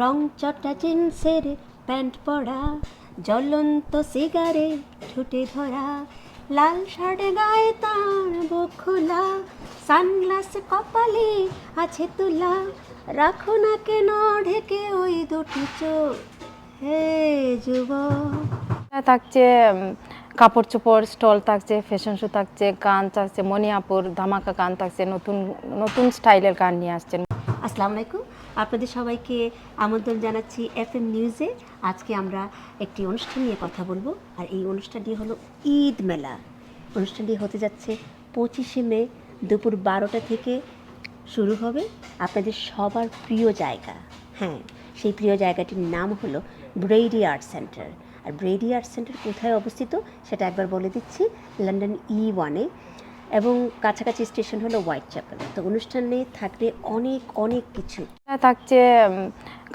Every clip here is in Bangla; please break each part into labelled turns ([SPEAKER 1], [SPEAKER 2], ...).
[SPEAKER 1] রং চটা জিন্সের প্যান্ট পরা জ্বলন্ত সিগারেট ঠুটে ধরা লাল শার্টে গায়ে তার বুক খোলা সানগ্লাস কপালে আছে তুলা রাখো না কেন ঢেকে ওই দুটি চোখ। হে যুবক।
[SPEAKER 2] থাকছে কাপড় চোপড় স্টল থাকছে ফ্যাশন শো থাকছে গান থাকছে মণিয়াপুর ধামাকা গান থাকছে নতুন নতুন স্টাইলের গান নিয়ে আসছেন।
[SPEAKER 1] আসসালামু আলাইকুম। আপনাদের সবাইকে আমন্ত্রণ জানাচ্ছি এফ এম নিউজে। আজকে আমরা একটি অনুষ্ঠান নিয়ে কথা বলব, আর এই অনুষ্ঠানটি হলো ঈদ মেলা। অনুষ্ঠানটি হতে যাচ্ছে পঁচিশে মে দুপুর বারোটা থেকে শুরু হবে আপনাদের সবার প্রিয় জায়গা। হ্যাঁ সেই প্রিয় জায়গাটির নাম হলো ব্রেডি আর্ট সেন্টার। আর ব্রেডি আর্ট সেন্টার কোথায় অবস্থিত সেটা একবার বলে দিচ্ছি, লন্ডন ই ওয়ানে। এবং কাছাকাছি স্টেশন হলো হোয়াইট চ্যাপেল। তো অনুষ্ঠানে থাকবে অনেক অনেক কিছু।
[SPEAKER 2] থাকছে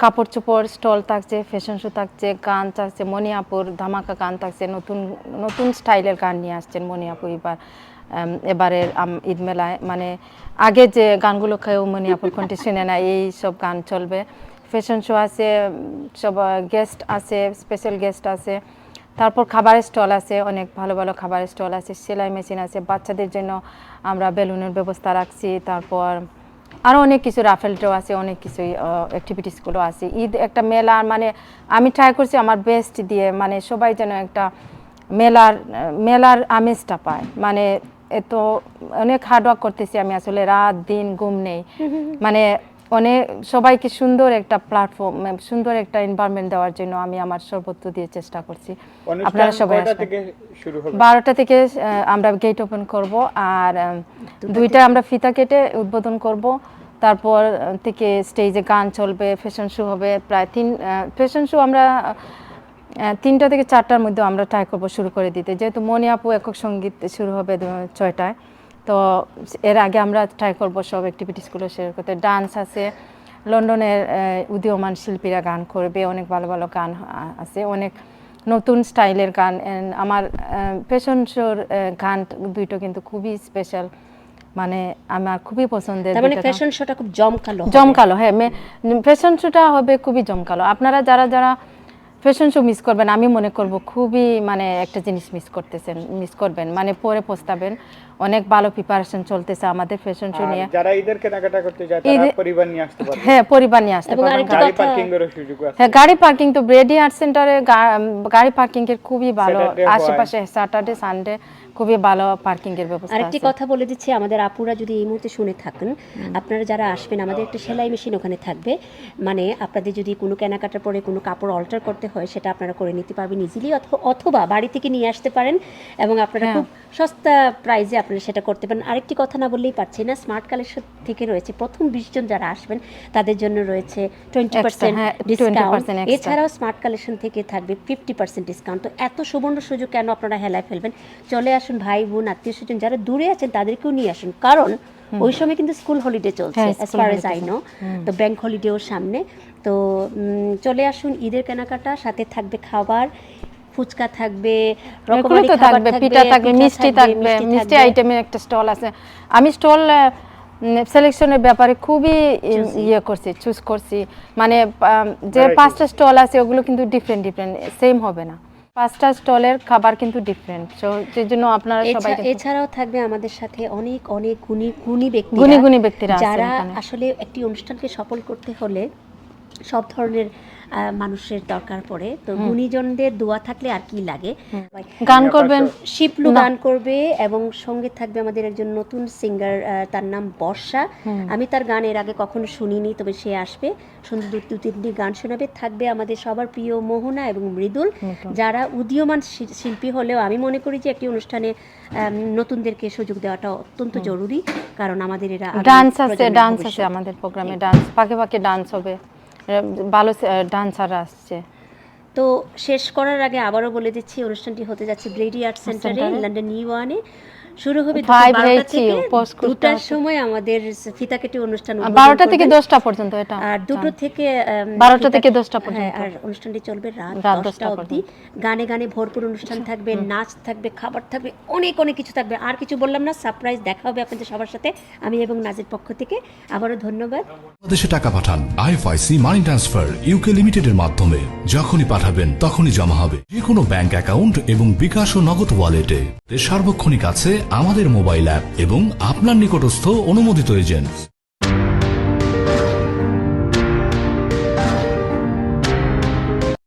[SPEAKER 2] কাপড় চোপড় স্টল থাকছে ফ্যাশন শো থাকছে, গান থাকছে, মণিয়াপুর ধামাকা গান থাকছে, নতুন নতুন স্টাইলের গান নিয়ে আসছেন মণিয়াপুর এবার এবারের ঈদ মেলায়। মানে আগে যে গানগুলো খেয়েও মণিয়াপুর কণ্ঠে শুনে না, এই সব গান চলবে। ফ্যাশন শো আছে, সব গেস্ট আছে স্পেশাল গেস্ট আছে। তারপর খাবারের স্টল আছে, অনেক ভালো ভালো খাবারের স্টল আছে, সেলাই মেশিন আছে। বাচ্চাদের জন্য আমরা বেলুনের ব্যবস্থা রাখছি। তারপর আরও অনেক কিছু রাফেলটাও আছে অনেক কিছুই অ্যাক্টিভিটিসগুলো আছে। ঈদ একটা মেলার মানে আমি ট্রাই করছি আমার বেস্ট দিয়ে মানে সবাই যেন একটা মেলার মেলার আমেজটা পায়। মানে এত অনেক হার্ডওয়ার্ক করতেছি আমি আসলে রাত দিন ঘুম নেই। মানে অনেক সবাইকে সুন্দর একটা প্ল্যাটফর্ম সুন্দর একটা এনভায়রনমেন্ট দেওয়ার জন্য আমি আমার সর্বোচ্চ দিয়ে চেষ্টা করছি। আপনারা সবাই
[SPEAKER 3] কয়টা শুরু হবে?
[SPEAKER 2] বারোটা থেকে আমরা গেট ওপেন করব আর দুইটা আমরা ফিতা কেটে উদ্বোধন করব। তারপর থেকে স্টেজে গান চলবে ফ্যাশন শো হবে। প্রায় তিন ফ্যাশন শো আমরা তিনটা থেকে চারটার মধ্যে আমরা ট্রাই করব শুরু করে দিতে। যেহেতু মনি আপু একক সংগীত শুরু হবে ছয়টায়। তো এর আগে আমরা ট্রাই করব সব অ্যাক্টিভিটিসগুলো শেয়ার করতে। ডান্স আছে লন্ডনের উদীয়মান শিল্পীরা গান করবে অনেক ভালো ভালো গান আছে অনেক নতুন স্টাইলের গান। আমার ফ্যাশন শোর গান দুইটা কিন্তু খুবই স্পেশাল মানে আমার খুবই পছন্দের
[SPEAKER 1] মানে ফ্যাশন শোটা খুব জমকালো
[SPEAKER 2] জমকালো হ্যাঁ ফ্যাশন শোটা হবে খুবই জমকালো। আপনারা যারা যারা ফ্যাশন শো মিস করবেন আমি মনে করব খুবই মানে একটা জিনিস মিস করতেছেন মিস করবেন মানে পরে পস্তাবেন। অনেক ভালো প্রিপারেশন চলতেছে আমাদের ফ্যাশন শো নিয়ে।
[SPEAKER 3] যারা ঈদের কেনাকাটা করতে যায় তারা পরিবার নিয়ে আসতে পারবে।
[SPEAKER 2] হ্যাঁ পরিবার নিয়ে আসতে
[SPEAKER 1] এবং
[SPEAKER 3] গাড়ি পার্কিং এর সুযোগ আছে।
[SPEAKER 2] হ্যাঁ গাড়ি পার্কিং তো ব্রেডি আর্ট সেন্টারে গাড়ি পার্কিং এর খুবই ভালো। আশেপাশে স্যাটারডে সানডে খুবই ভালো পার্কিং এর ব্যবস্থা
[SPEAKER 1] আরেকটি কথা বলে দিচ্ছি আমাদের আপুরা যদি এই মুহূর্তে শুনে থাকেন আপনারা যারা আসবেন আমাদের একটা সেলাই মেশিন ওখানে থাকবে। মানে আপনাদের যদি কোনো কেনাকাটার পরে কোনো কাপড় অল্টার করতে হয় সেটা আপনারা করে নিতে পারবেন ইজিলি অথবা বাড়ি থেকে নিয়ে আসতে পারেন এবং আপনারা
[SPEAKER 2] হ্যাঁ।
[SPEAKER 1] খুব সস্তা প্রাইসে আপনারা সেটা করতে পারেন। আরেকটি কথা না বললেই পারছি না স্মার্ট কালেকশন থেকে রয়েছে প্রথম বিশ জন যারা আসবেন তাদের জন্য রয়েছে টোয়েন্টি পার্সেন্ট ডিসকাউন্ট এছাড়াও স্মার্ট কালেকশন থেকে থাকবে ফিফটি পার্সেন্ট ডিসকাউন্ট তো এত সুবর্ণ সুযোগ কেন আপনারা হেলায় ফেলবেন? চলে আসুন ভাই বোন আত্মীয় স্বজন যারা দূরে আছেন তাদেরকেও নিয়ে আসুন। কারণ ওই সময় কিন্তু স্কুল হলিডে চলছে
[SPEAKER 2] হ্যাঁ,
[SPEAKER 1] as far as I know তো ব্যাংক হলিডেও সামনে। তো চলে আসুন ঈদের কেনাকাটা সাথে থাকবে খাবার ফুচকা থাকবে রকমারি
[SPEAKER 2] থাকবে পিঠা থাকবে মিষ্টি থাকবে মিষ্টি
[SPEAKER 1] থাকবে।
[SPEAKER 2] আইটেমের একটা স্টল আছে। আমি স্টল সিলেকশনের ব্যাপারে খুবই ইয়ে করছি চুজ করছি। মানে যে পাঁচটা স্টল আছে ওগুলো কিন্তু ডিফারেন্ট ডিফারেন্ট সেম হবে না। পাঁচটা স্টলের খাবার কিন্তু ডিফারেন্ট সো সেই জন্য আপনারা সবাই
[SPEAKER 1] এছাড়াও থাকবে আমাদের সাথে অনেক অনেক গুণী গুণী ব্যক্তি
[SPEAKER 2] গুণী গুণী ব্যক্তিরা আছেন
[SPEAKER 1] যারা আসলে একটি অনুষ্ঠানকে সফল করতে হলে সব ধরনের মানুষের দরকার পড়ে। তো গুণীজনদের দোয়া থাকলে আর কি লাগে?
[SPEAKER 2] গান করবেন?
[SPEAKER 1] শিপলু গান করবে এবং সঙ্গে থাকবে আমাদের একজন নতুন সিঙ্গার তার নাম বর্ষা। আমি তার গান এর আগে কখনো শুনিনি তবে সে আসবে। সুন্দর দু তিনটি গান শোনাবে। থাকবে আমাদের সবার প্রিয় মোহনা এবং মৃদুল যারা উদীয়মান শিল্পী হলেও আমি মনে করি যে একটি অনুষ্ঠানে নতুনদেরকে সুযোগ দেওয়াটা অত্যন্ত জরুরি কারণ আমাদের এরা
[SPEAKER 2] ডান্স আছে ডান্স আছে আমাদের প্রোগ্রামে ডান্স পাকে পাকে ডান্স হবে। ভালো ডান্সার আসছে
[SPEAKER 1] তো শেষ করার আগে আবারও বলে দিচ্ছি অনুষ্ঠানটি হতে যাচ্ছে ব্রেডি আর্ট সেন্টারে
[SPEAKER 2] সেন্টারে।
[SPEAKER 1] লন্ডন নিউ ওয়ানে শুরু হবে দুপুর
[SPEAKER 2] Five
[SPEAKER 1] 12টা
[SPEAKER 2] হয়েছি,
[SPEAKER 1] থেকে
[SPEAKER 2] উপোস করতে
[SPEAKER 1] দুটার সময় আমাদের ফিতা কেটে অনুষ্ঠান
[SPEAKER 2] বারোটা থেকে দশটা পর্যন্ত এটা।
[SPEAKER 1] আর দুটো থেকে
[SPEAKER 2] বারোটা থেকে দশটা
[SPEAKER 1] হ্যাঁ
[SPEAKER 2] পর্যন্ত।
[SPEAKER 1] আর অনুষ্ঠানটি চলবে
[SPEAKER 2] রাত
[SPEAKER 1] দশটা
[SPEAKER 2] দশটা
[SPEAKER 1] অবধি। গানে গানে ভরপুর অনুষ্ঠান থাকবে নাচ থাকবে খাবার থাকবে অনেক অনেক কিছু থাকবে। আর কিছু বললাম না সারপ্রাইজ দেখা হবে আপনাদের সবার সাথে আমি এবং নাজের পক্ষ থেকে। আবারও ধন্যবাদ।
[SPEAKER 4] বাংলাদেশে টাকা পাঠান আইএফআইসি মানি ট্রান্সফার ইউকে লিমিটেডের মাধ্যমে। যখনই পাঠাবেন তখনই জমা হবে। যে কোনো ব্যাংক অ্যাকাউন্ট এবং বিকাশ ও নগদ ওয়ালেটে। সার্বক্ষণিক আছে আমাদের মোবাইল অ্যাপ এবং আপনার নিকটস্থ অনুমোদিত এজেন্ট।